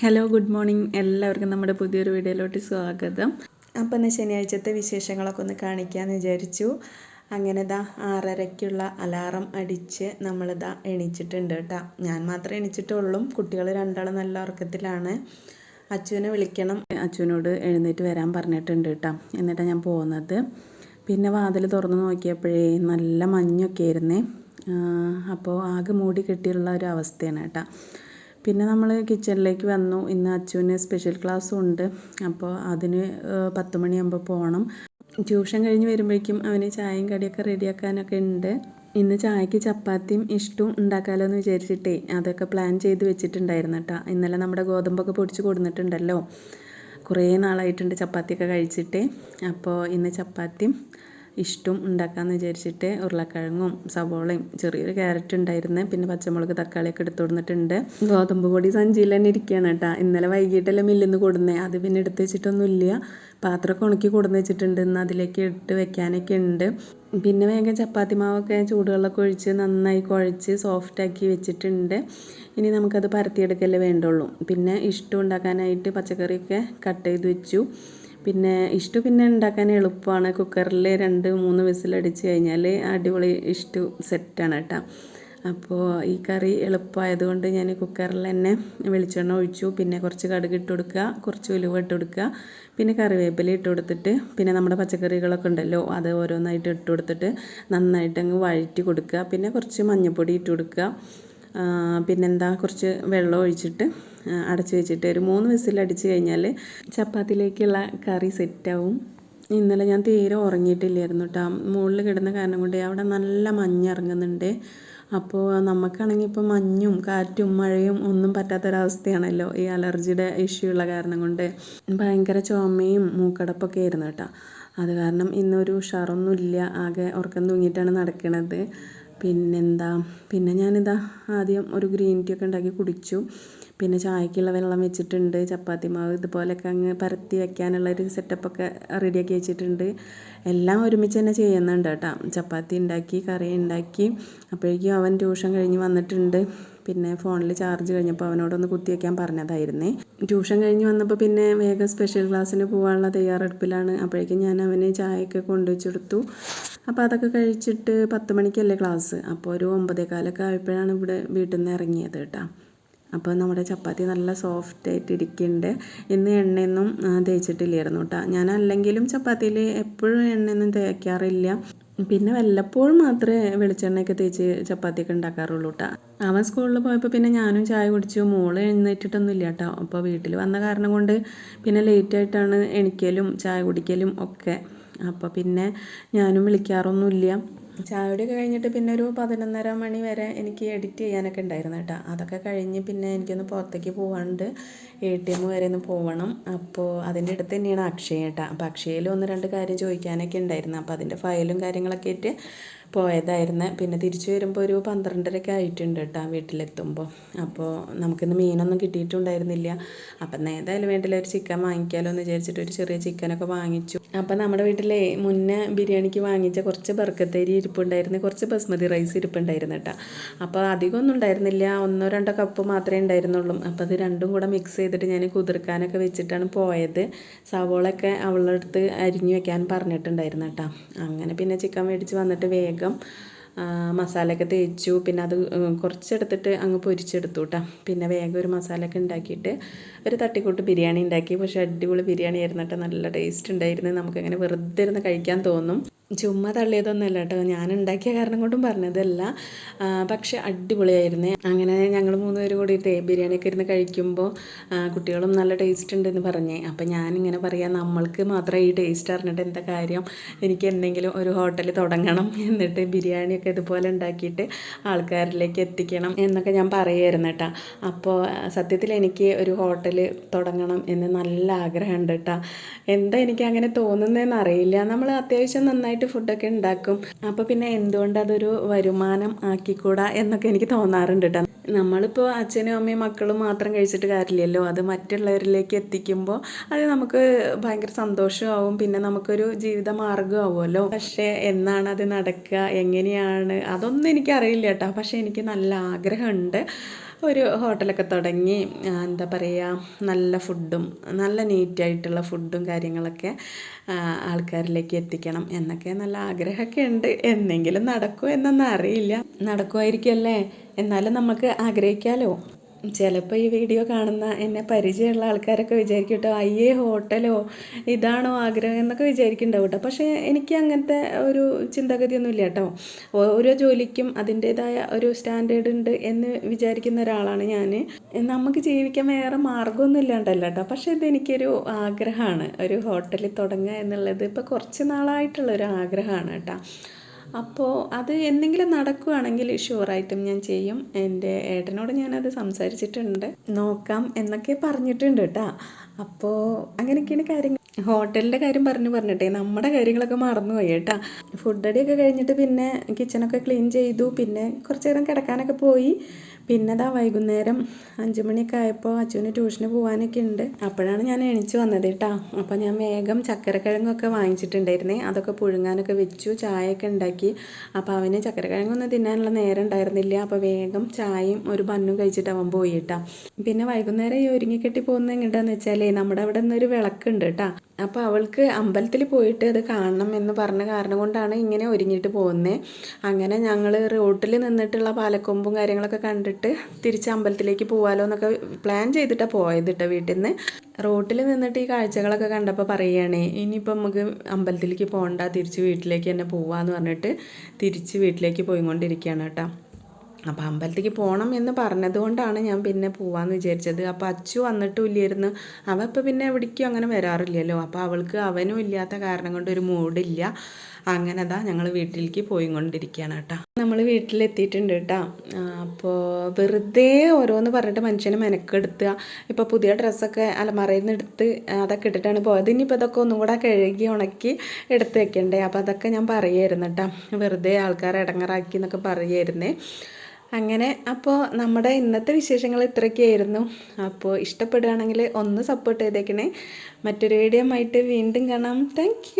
Hello good morning എല്ലാവർക്കും നമ്മുടെ പുതിയൊരു വീഡിയോയിലോട്ട് സ്വാഗതം. അപ്പം ഇന്ന് ശനിയാഴ്ചത്തെ വിശേഷങ്ങളൊക്കെ ഒന്ന് കാണിക്കാമെന്ന് വിചാരിച്ചു. അങ്ങനെ ദാ ആറരയ്ക്കുള്ള അലാറം അടിച്ച് നമ്മളിതാ എണീച്ചിട്ടുണ്ട് കേട്ടോ. ഞാൻ മാത്രമേ എണീച്ചിട്ടുള്ളൂ. കുട്ടികൾ രണ്ടാളും നല്ല ഉറക്കത്തിലാണ്. അച്ചുവിനെ വിളിക്കണം. അച്ചുവിനോട് എഴുന്നേറ്റ് വരാൻ പറഞ്ഞിട്ടുണ്ട് കേട്ടോ. എന്നിട്ടാണ് ഞാൻ പോകുന്നത്. പിന്നെ വാതിൽ തുറന്ന് നോക്കിയപ്പോഴേ നല്ല മഞ്ഞൊക്കെ ആയിരുന്നേ. അപ്പോൾ ആകെ മൂടി കെട്ടിയുള്ള ഒരു അവസ്ഥയാണ് കേട്ടോ. പിന്നെ നമ്മൾ കിച്ചണിലേക്ക് വന്നു. ഇന്ന് അച്ചുവിന് സ്പെഷ്യൽ ക്ലാസ്സും ഉണ്ട്. അപ്പോൾ അതിന് പത്ത് മണിയാകുമ്പോൾ പോകണം ട്യൂഷൻ കഴിഞ്ഞ് വരുമ്പോഴേക്കും അവന് ചായയും കടിയൊക്കെ റെഡിയാക്കാനൊക്കെ ഉണ്ട്. ഇന്ന് ചായക്ക് ചപ്പാത്തിയും ഇഷ്ടവും ഉണ്ടാക്കാമല്ലോ എന്ന് വിചാരിച്ചിട്ടേ അതൊക്കെ പ്ലാൻ ചെയ്ത് വെച്ചിട്ടുണ്ടായിരുന്നു കേട്ടോ ഇന്നലെ നമ്മുടെ ഗോതമ്പൊക്കെ പൊടിച്ച് കൊടുത്തിട്ടുണ്ടല്ലോ കുറേ നാളായിട്ടുണ്ട് ചപ്പാത്തിയൊക്കെ കഴിച്ചിട്ട്. അപ്പോൾ ഇന്ന് ചപ്പാത്തിയും ഇഷ്ടം ഉണ്ടാക്കാമെന്ന് വിചാരിച്ചിട്ട് ഉരുളക്കിഴങ്ങും സവോളയും ചെറിയൊരു ക്യാരറ്റ് ഉണ്ടായിരുന്നു. പിന്നെ പച്ചമുളക് തക്കാളിയൊക്കെ എടുത്തു കൊടുത്തിട്ടുണ്ട്. ഗോതമ്പ് പൊടി സഞ്ചിയിൽ തന്നെ ഇരിക്കുകയാണ് കേട്ടോ. ഇന്നലെ വൈകിട്ടല്ലേ മില്ലിന്ന് കൊടുന്നേ. അത് പിന്നെ എടുത്ത് വെച്ചിട്ടൊന്നുമില്ല. പാത്രമൊക്കെ ഉണക്കി കൊടുന്ന് വെച്ചിട്ടുണ്ട്. ഇന്ന് അതിലേക്ക് ഇട്ട് വെക്കാനൊക്കെ ഉണ്ട്. പിന്നെ വേഗം ചപ്പാത്തി മാവൊക്കെ ചൂടുവെള്ളമൊക്കെ ഒഴിച്ച് നന്നായി കുഴച്ച് സോഫ്റ്റാക്കി വെച്ചിട്ടുണ്ട്. ഇനി നമുക്കത് പരത്തിയെടുക്കല്ലേ വേണ്ടുള്ളൂ. പിന്നെ ഇഷ്ടം ഉണ്ടാക്കാനായിട്ട് പച്ചക്കറിയൊക്കെ കട്ട് ചെയ്ത് വെച്ചു. പിന്നെ ഇഷ്ടു പിന്നെ ഉണ്ടാക്കാൻ എളുപ്പമാണ്. കുക്കറിൽ രണ്ട് മൂന്ന് വിസിലടിച്ച് കഴിഞ്ഞാൽ അടിപൊളി ഇഷ്ടു സെറ്റാണ് കേട്ടോ. അപ്പോൾ ഈ കറി എളുപ്പമായതുകൊണ്ട് ഞാൻ കുക്കറിൽ തന്നെ വെളിച്ചെണ്ണ ഒഴിച്ചു. പിന്നെ കുറച്ച് കടുക് ഇട്ട് കൊടുക്കുക കുറച്ച് ഉലുവ ഇട്ട് കൊടുക്കുക പിന്നെ കറിവേപ്പില ഇട്ട് കൊടുത്തിട്ട് പിന്നെ നമ്മുടെ പച്ചക്കറികളൊക്കെ ഉണ്ടല്ലോ അത് ഓരോന്നായിട്ട് ഇട്ട് കൊടുത്തിട്ട് നന്നായിട്ട് അങ്ങ് വഴറ്റി കൊടുക്കുക. പിന്നെ കുറച്ച് മഞ്ഞൾപ്പൊടി ഇട്ട് കൊടുക്കുക. പിന്നെന്താ കുറച്ച് വെള്ളം ഒഴിച്ചിട്ട് അടച്ചു വെച്ചിട്ട് ഒരു മൂന്ന് വിസിൽ അടിച്ച് കഴിഞ്ഞാൽ ചപ്പാത്തിയിലേക്കുള്ള കറി സെറ്റാവും. ഇന്നലെ ഞാൻ തീരെ ഉറങ്ങിയിട്ടില്ലായിരുന്നു കേട്ടോ മുകളിൽ കിടന്ന കാരണം കൊണ്ട് അവിടെ നല്ല മഞ്ഞ് ഇറങ്ങുന്നുണ്ട് അപ്പോൾ നമുക്കാണെങ്കിൽ ഇപ്പോൾ മഞ്ഞും കാറ്റും മഴയും ഒന്നും പറ്റാത്തൊരവസ്ഥയാണല്ലോ ഈ അലർജിയുടെ ഇഷ്യൂ ഉള്ള കാരണം കൊണ്ട്. ഭയങ്കര ചുമയും മൂക്കടപ്പൊക്കെ ആയിരുന്നു കേട്ടോ അത് കാരണം ഇന്നൊരു ഉഷാറൊന്നുമില്ല. ആകെ ഉറക്കം തൂങ്ങിയിട്ടാണ് നടക്കുന്നത് പിന്നെന്താ? പിന്നെ ഞാനിതാ ആദ്യം ഒരു ഗ്രീൻ ടീ ഒക്കെ ഉണ്ടാക്കി കുടിച്ചു. പിന്നെ ചായക്കുള്ള വെള്ളം വെച്ചിട്ടുണ്ട്. ചപ്പാത്തി മാവ് ഇതുപോലെയൊക്കെ അങ്ങ് പരത്തി വെക്കാനുള്ള ഒരു സെറ്റപ്പൊക്കെ റെഡിയാക്കി വെച്ചിട്ടുണ്ട്. എല്ലാം ഒരുമിച്ച് തന്നെ ചെയ്യുന്നുണ്ട് കേട്ടോ. ചപ്പാത്തി ഉണ്ടാക്കി കറി ഉണ്ടാക്കി. അപ്പോഴേക്കും അവൻ ട്യൂഷൻ കഴിഞ്ഞ് വന്നിട്ടുണ്ട്. പിന്നെ ഫോണിൽ ചാർജ് കഴിഞ്ഞപ്പോൾ അവനോടൊന്ന് കുത്തി വയ്ക്കാൻ പറഞ്ഞതായിരുന്നേ. ട്യൂഷൻ കഴിഞ്ഞ് വന്നപ്പോൾ പിന്നെ വേഗം സ്പെഷ്യൽ ക്ലാസ്സിന് പോകാനുള്ള തയ്യാറെടുപ്പിലാണ്. അപ്പോഴേക്കും ഞാൻ അവന് ചായയൊക്കെ കൊണ്ടുവച്ചെടുത്തു. അപ്പോൾ അതൊക്കെ കഴിച്ചിട്ട് പത്ത് മണിക്കല്ലേ ക്ലാസ് അപ്പോൾ ഒരു ഒമ്പതേകാലൊക്കെ ആയപ്പോഴാണ് ഇവിടെ വീട്ടിൽ നിന്ന് ഇറങ്ങിയത് കേട്ടോ. അപ്പോൾ നമ്മുടെ ചപ്പാത്തി നല്ല സോഫ്റ്റ് ആയിട്ട് ഇരിക്കുന്നുണ്ട്. ഇന്ന് എണ്ണയൊന്നും തേച്ചിട്ടില്ലായിരുന്നു കേട്ടോ. ഞാൻ അല്ലെങ്കിലും ചപ്പാത്തിയിൽ എപ്പോഴും എണ്ണയൊന്നും തേക്കാറില്ല. പിന്നെ വല്ലപ്പോഴും മാത്രമേ വെളിച്ചെണ്ണയൊക്കെ തേച്ച് ചപ്പാത്തിയൊക്കെ ഉണ്ടാക്കാറുള്ളൂ കേട്ടോ അവൻ സ്കൂളിൽ പോയപ്പോൾ പിന്നെ ഞാനും ചായ കുടിച്ചു. മോൾ എഴുന്നേറ്റിട്ടൊന്നും ഇല്ല കേട്ടോ അപ്പോൾ വീട്ടിൽ വന്ന കാരണം കൊണ്ട് പിന്നെ ലേറ്റ് ആയിട്ടാണ് എണിക്കലും ചായ കുടിക്കലും ഒക്കെ. അപ്പോൾ പിന്നെ ഞാനും വിളിക്കാറൊന്നുമില്ല. ചായകുടിയൊക്കെ കഴിഞ്ഞിട്ട് പിന്നെ ഒരു പതിനൊന്നര മണി വരെ എനിക്ക് എഡിറ്റ് ചെയ്യാനൊക്കെ ഉണ്ടായിരുന്നു കേട്ടോ. അതൊക്കെ കഴിഞ്ഞ് പിന്നെ എനിക്കൊന്ന് പുറത്തേക്ക് പോകാണ്ട് എ ടി എം വരെ ഒന്ന് പോകണം അപ്പോൾ അതിന്റെ അടുത്ത് തന്നെയാണ് അക്ഷയ കേട്ടോ. അപ്പോൾ അക്ഷയയിൽ ഒന്ന് രണ്ട് കാര്യം ചോദിക്കാനൊക്കെ ഉണ്ടായിരുന്നു. അപ്പോൾ അതിന്റെ ഫയലും കാര്യങ്ങളൊക്കെ ആയിട്ട് പോയതായിരുന്നു. പിന്നെ തിരിച്ചു വരുമ്പോൾ ഒരു പന്ത്രണ്ടരയൊക്കെ ആയിട്ടുണ്ട് കേട്ടോ വീട്ടിലെത്തുമ്പോൾ അപ്പോൾ നമുക്കിന്ന് മീനൊന്നും കിട്ടിയിട്ടുണ്ടായിരുന്നില്ല. അപ്പം ഏതായാലും വേണ്ടില്ല ഒരു ചിക്കൻ വാങ്ങിക്കാമല്ലോ എന്ന് വിചാരിച്ചിട്ട് ഒരു ചെറിയ ചിക്കനൊക്കെ വാങ്ങിച്ചു. അപ്പം നമ്മുടെ വീട്ടിലെ മുന്നേ ബിരിയാണിക്ക് വാങ്ങിച്ച കുറച്ച് ബർക്കത്തേരി ഇരിപ്പുണ്ടായിരുന്നു. കുറച്ച് ബസ്മതി റൈസ് ഇരിപ്പുണ്ടായിരുന്നു കേട്ടോ അപ്പോൾ അധികമൊന്നും ഉണ്ടായിരുന്നില്ല. ഒന്നോ രണ്ടോ കപ്പ് മാത്രമേ ഉണ്ടായിരുന്നുള്ളൂ. അപ്പോൾ അത് രണ്ടും കൂടെ മിക്സ് ചെയ്തിട്ട് ഞാൻ കുതിർക്കാനൊക്കെ വെച്ചിട്ടാണ് പോയത്. സവോളൊക്കെ അവളുടെ അടുത്ത് അരിഞ്ഞു വെക്കാൻ പറഞ്ഞിട്ടുണ്ടായിരുന്നു കേട്ടോ അങ്ങനെ പിന്നെ ചിക്കൻ മേടിച്ച് വന്നിട്ട് വേഗം വേഗം മസാലയൊക്കെ തേച്ചു. പിന്നെ അത് കുറച്ചെടുത്തിട്ട് അങ്ങ് പൊരിച്ചെടുത്തു കേട്ടോ പിന്നെ വേഗം ഒരു മസാലയൊക്കെ ഉണ്ടാക്കിയിട്ട് ഒരു തട്ടിക്കൂട്ട് ബിരിയാണി ഉണ്ടാക്കി. പക്ഷേ അടിപൊളി ബിരിയാണി ആയിരുന്നു കേട്ടോ നല്ല ടേസ്റ്റ് ഉണ്ടായിരുന്നു. നമുക്കങ്ങനെ വെറുതെ ഇരുന്ന് കഴിക്കാൻ തോന്നും. ചുമ്മാ തള്ളിയതൊന്നുമല്ല കേട്ടോ. ഞാൻ ഉണ്ടാക്കിയ കാരണം കൊണ്ടും പറഞ്ഞതല്ല. പക്ഷെ അടിപൊളിയായിരുന്നേ. അങ്ങനെ ഞങ്ങൾ മൂന്ന് പേരും കൂടിയിട്ട് ബിരിയാണിയൊക്കെ ഇരുന്ന് കഴിക്കുമ്പോൾ കുട്ടികളും നല്ല ടേസ്റ്റ് ഉണ്ടെന്ന് പറഞ്ഞേ. അപ്പം ഞാനിങ്ങനെ പറയാം നമ്മൾക്ക് മാത്രമേ ഈ ടേസ്റ്റ് അറിഞ്ഞിട്ട് എന്താ കാര്യം? എനിക്ക് എന്തെങ്കിലും ഒരു ഹോട്ടൽ തുടങ്ങണം എന്നിട്ട് ബിരിയാണിയൊക്കെ ഇതുപോലെ ഉണ്ടാക്കിയിട്ട് ആൾക്കാരിലേക്ക് എത്തിക്കണം എന്നൊക്കെ ഞാൻ പറയുമായിരുന്നു കേട്ടോ. അപ്പോൾ സത്യത്തിൽ എനിക്ക് ഒരു ഹോട്ടൽ തുടങ്ങണം എന്ന് നല്ല ആഗ്രഹമുണ്ട് കേട്ടോ. എന്താ എനിക്ക് അങ്ങനെ തോന്നുന്നതെന്ന് അറിയില്ല. നമ്മൾ അത്യാവശ്യം നന്നായിട്ട് നന്നായിട്ട് ഫുഡൊക്കെ ഉണ്ടാക്കും. അപ്പോൾ പിന്നെ എന്തുകൊണ്ട് അതൊരു വരുമാനം ആക്കിക്കൂടാ എന്നൊക്കെ എനിക്ക് തോന്നാറുണ്ട് കേട്ടോ നമ്മളിപ്പോൾ അച്ഛനും അമ്മയും മക്കളും മാത്രം കഴിച്ചിട്ട് കാര്യമില്ലല്ലോ. അത് മറ്റുള്ളവരിലേക്ക് എത്തിക്കുമ്പോൾ അത് നമുക്ക് ഭയങ്കര സന്തോഷമാവും. പിന്നെ നമുക്കൊരു ജീവിത മാർഗമാവുമല്ലോ. പക്ഷേ എന്നാണ് അത് നടക്കുക? എങ്ങനെയാണ്? അതൊന്നും എനിക്കറിയില്ല കേട്ടോ. പക്ഷേ എനിക്ക് നല്ല ആഗ്രഹമുണ്ട്. ഒരു ഹോട്ടലൊക്കെ തുടങ്ങി എന്താ പറയുക നല്ല ഫുഡും നല്ല നീറ്റായിട്ടുള്ള ഫുഡും കാര്യങ്ങളൊക്കെ ആൾക്കാരിലേക്ക് എത്തിക്കണം എന്നൊക്കെ നല്ല ആഗ്രഹമൊക്കെ ഉണ്ട്. എന്നെങ്കിലും നടക്കുമോ എന്നൊന്നും അറിയില്ല. നടക്കുമായിരിക്കുമല്ലേ? എന്നാലും നമുക്ക് ആഗ്രഹിക്കാമല്ലോ ചിലപ്പോൾ ഈ വീഡിയോ കാണുന്ന എന്നെ പരിചയമുള്ള ആൾക്കാരൊക്കെ വിചാരിക്കും കേട്ടോ അയ്യേ ഹോട്ടലോ ഇതാണോ ആഗ്രഹം എന്നൊക്കെ വിചാരിക്കുന്നുണ്ടാവും കേട്ടോ. പക്ഷേ എനിക്ക് അങ്ങനത്തെ ഒരു ചിന്താഗതിയൊന്നും ഇല്ല കേട്ടോ. ഓരോ ജോലിക്കും അതിന്റേതായ ഒരു സ്റ്റാൻഡേർഡ് ഉണ്ട് എന്ന് വിചാരിക്കുന്ന ഒരാളാണ് ഞാൻ നമുക്ക് ജീവിക്കാൻ വേറെ മാർഗമൊന്നും ഇല്ലാണ്ടല്ല കേട്ടോ. പക്ഷേ ഇതെനിക്കൊരു ആഗ്രഹമാണ്. ഒരു ഹോട്ടലിൽ തുടങ്ങുക എന്നുള്ളത് ഇപ്പോൾ കുറച്ച് നാളായിട്ടുള്ളൊരു ആഗ്രഹമാണ് കേട്ടോ. അപ്പോൾ അത് എന്തെങ്കിലും നടക്കുകയാണെങ്കിൽ ഷുവറായിട്ടും ഞാൻ ചെയ്യും. എന്റെ ഏട്ടനോട് ഞാനത് സംസാരിച്ചിട്ടുണ്ട്. നോക്കാം എന്നൊക്കെ പറഞ്ഞിട്ടുണ്ട് കേട്ടോ. അപ്പോൾ അങ്ങനെയൊക്കെയാണ് കാര്യങ്ങൾ. ഹോട്ടലിന്റെ കാര്യം പറഞ്ഞു പറഞ്ഞിട്ടേ നമ്മുടെ കാര്യങ്ങളൊക്കെ മറന്നുപോയി കേട്ടോ. ഫുഡ് അടിയൊക്കെ കഴിഞ്ഞിട്ട് പിന്നെ കിച്ചണൊക്കെ ക്ലീൻ ചെയ്തു. പിന്നെ കുറച്ച് നേരം കിടക്കാനൊക്കെ പോയി. പിന്നെ വൈകുന്നേരം അഞ്ച് മണിയൊക്കെ ആയപ്പോൾ അച്ഛന് ട്യൂഷന് പോകാനൊക്കെ ഉണ്ട് അപ്പോഴാണ് ഞാൻ എണീച്ച് വന്നത് കേട്ടോ. അപ്പോൾ ഞാൻ വേഗം ചക്കരക്കിഴങ്ങൊക്കെ വാങ്ങിച്ചിട്ടുണ്ടായിരുന്നേ. അതൊക്കെ പുഴുങ്ങാനൊക്കെ വെച്ചു ചായയൊക്കെ ഉണ്ടാക്കി. അപ്പോൾ അവന് ചക്കരക്കിഴങ്ങൊന്നും തിന്നാനുള്ള നേരം ഉണ്ടായിരുന്നില്ല. അപ്പോൾ വേഗം ചായയും ഒരു ബന്നും കഴിച്ചിട്ട് അവൻ പോയി കേട്ടോ. പിന്നെ വൈകുന്നേരം ഈ ഒരുങ്ങിക്കെട്ടി പോകുന്നത് എങ്ങോട്ടാന്ന് വെച്ചാലേ നമ്മുടെ അവിടെ നിന്നൊരു വിളക്കുണ്ട് കേട്ടോ. അപ്പോൾ അവൾക്ക് അമ്പലത്തിൽ പോയിട്ട് അത് കാണണം എന്ന് പറഞ്ഞ കാരണം കൊണ്ടാണ് ഇങ്ങനെ ഒരുങ്ങിയിട്ട് പോകുന്നത് അങ്ങനെ ഞങ്ങൾ റോട്ടിൽ നിന്നിട്ടുള്ള പാലക്കൊമ്പും കാര്യങ്ങളൊക്കെ കണ്ടിട്ട് തിരിച്ച് അമ്പലത്തിലേക്ക് പോകാലോ എന്നൊക്കെ പ്ലാൻ ചെയ്തിട്ടാണ് പോയത് കേട്ടോ വീട്ടിൽ നിന്ന് റോട്ടിൽ നിന്നിട്ട് ഈ കാഴ്ചകളൊക്കെ കണ്ടപ്പോൾ പറയുകയാണേ ഇനിയിപ്പോൾ നമുക്ക് അമ്പലത്തിലേക്ക് പോകണ്ട തിരിച്ച് വീട്ടിലേക്ക് തന്നെ പോവാന്ന് പറഞ്ഞിട്ട് തിരിച്ച് വീട്ടിലേക്ക് പോയിക്കൊണ്ടിരിക്കുകയാണ് കേട്ടോ. അപ്പോൾ അമ്പലത്തേക്ക് പോകണം എന്ന് പറഞ്ഞതുകൊണ്ടാണ് ഞാൻ പിന്നെ പോവാന്ന് വിചാരിച്ചത്. അപ്പോൾ അച്ചു വന്നിട്ടും ഇല്ലായിരുന്നു. അവ ഇപ്പോൾ പിന്നെ എവിടേക്കും അങ്ങനെ വരാറില്ലല്ലോ. അപ്പോൾ അവൾക്ക് അവനും ഇല്ലാത്ത കാരണം കൊണ്ട് ഒരു മൂഡില്ല അങ്ങനെ അതാ ഞങ്ങൾ വീട്ടിലേക്ക് പോയി കൊണ്ടിരിക്കുകയാണ് കേട്ടോ. നമ്മൾ വീട്ടിലെത്തിയിട്ടുണ്ട് കേട്ടോ. അപ്പോൾ വെറുതെ ഓരോന്ന് പറഞ്ഞിട്ട് മനുഷ്യനെ മെനക്കെടുത്തുക ഇപ്പോൾ പുതിയ ഡ്രസ്സൊക്കെ അലമറയിൽ നിന്ന് എടുത്ത് അതൊക്കെ ഇട്ടിട്ടാണ് പോയത്. ഇനിയിപ്പോൾ അതൊക്കെ ഒന്നും കൂടെ കഴുകി ഉണക്കി എടുത്ത് വെക്കണ്ടേ? അപ്പോൾ അതൊക്കെ ഞാൻ പറയായിരുന്നു കേട്ടോ. വെറുതെ ആൾക്കാരെ ഇടങ്ങറാക്കി എന്നൊക്കെ പറയായിരുന്നേ. അങ്ങനെ അപ്പോൾ നമ്മുടെ ഇന്നത്തെ വിശേഷങ്ങൾ ഇത്രയൊക്കെയായിരുന്നു. അപ്പോൾ ഇഷ്ടപ്പെടുകയാണെങ്കിൽ ഒന്ന് സപ്പോർട്ട് ചെയ്തേക്കണേ. മറ്റൊരു വീഡിയോ ആയിട്ട് വീണ്ടും കാണാം. താങ്ക്